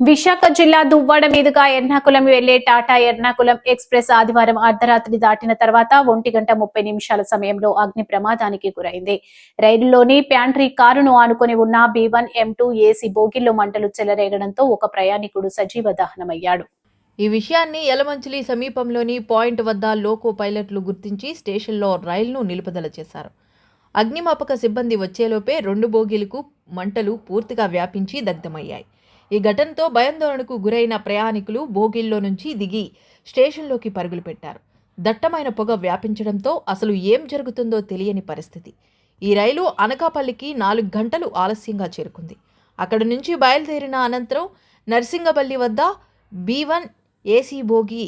విశాఖ జిల్లా దువ్వాడ మీదుగా ఎర్నాకుళం వెళ్ళే టాటా ఎర్నాకుళం ఎక్స్ప్రెస్ ఆదివారం అర్ధరాత్రి దాటిన తర్వాత ఒంటి గంట ముప్పై నిమిషాల సమయంలో అగ్ని ప్రమాదానికి గురైంది. రైలులోని ప్యాంట్రీ కారును ఆనుకుని ఉన్న B one M two AC బోగిల్లో మంటలు చెలరేగడంతో ఒక ప్రయాణికుడు సజీవ దహనమయ్యాడు. ఈ విషయాన్ని యలమంచిలి సమీపంలోని పాయింట్ వద్ద లోకో పైలట్లు గుర్తించి స్టేషన్లో రైలును నిలుపుదల చేశారు. అగ్నిమాపక సిబ్బంది వచ్చేలోపే రెండు బోగీలకు మంటలు పూర్తిగా వ్యాపించి దగ్ధమయ్యాయి. ఈ ఘటనతో భయాందోళనకు గురైన ప్రయాణికులు బోగిల్లో నుంచి దిగి స్టేషన్లోకి పరుగులు పెట్టారు. దట్టమైన పొగ వ్యాపించడంతో అసలు ఏం జరుగుతుందో తెలియని పరిస్థితి. ఈ రైలు అనకాపల్లికి నాలుగు గంటలు ఆలస్యంగా చేరుకుంది. అక్కడి నుంచి బయలుదేరిన అనంతరం నర్సింగపల్లి వద్ద బీ వన్ ఏసీ బోగి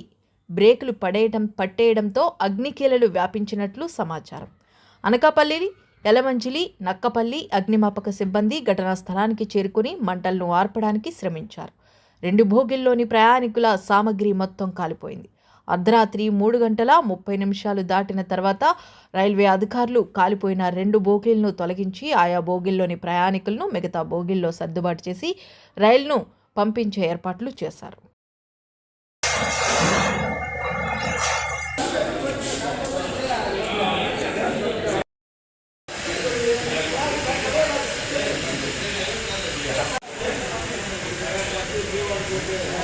బ్రేకులు పడేయడం పట్టేయడంతో అగ్నికీలలు వ్యాపించినట్లు సమాచారం. అనకాపల్లి ఎలమంజిలి నక్కపల్లి అగ్నిమాపక సిబ్బంది ఘటనా స్థలానికి చేరుకుని మంటలను ఆర్పడానికి శ్రమించారు. రెండు భోగిల్లోని ప్రయాణికుల సామగ్రి మొత్తం కాలిపోయింది. అర్ధరాత్రి మూడు గంటల ముప్పై నిమిషాలు దాటిన తర్వాత రైల్వే అధికారులు కాలిపోయిన రెండు బోగిలను తొలగించి ఆయా బోగిల్లోని ప్రయాణికులను మిగతా బోగిల్లో సర్దుబాటు చేసి రైలును పంపించే ఏర్పాట్లు చేశారు. Yeah.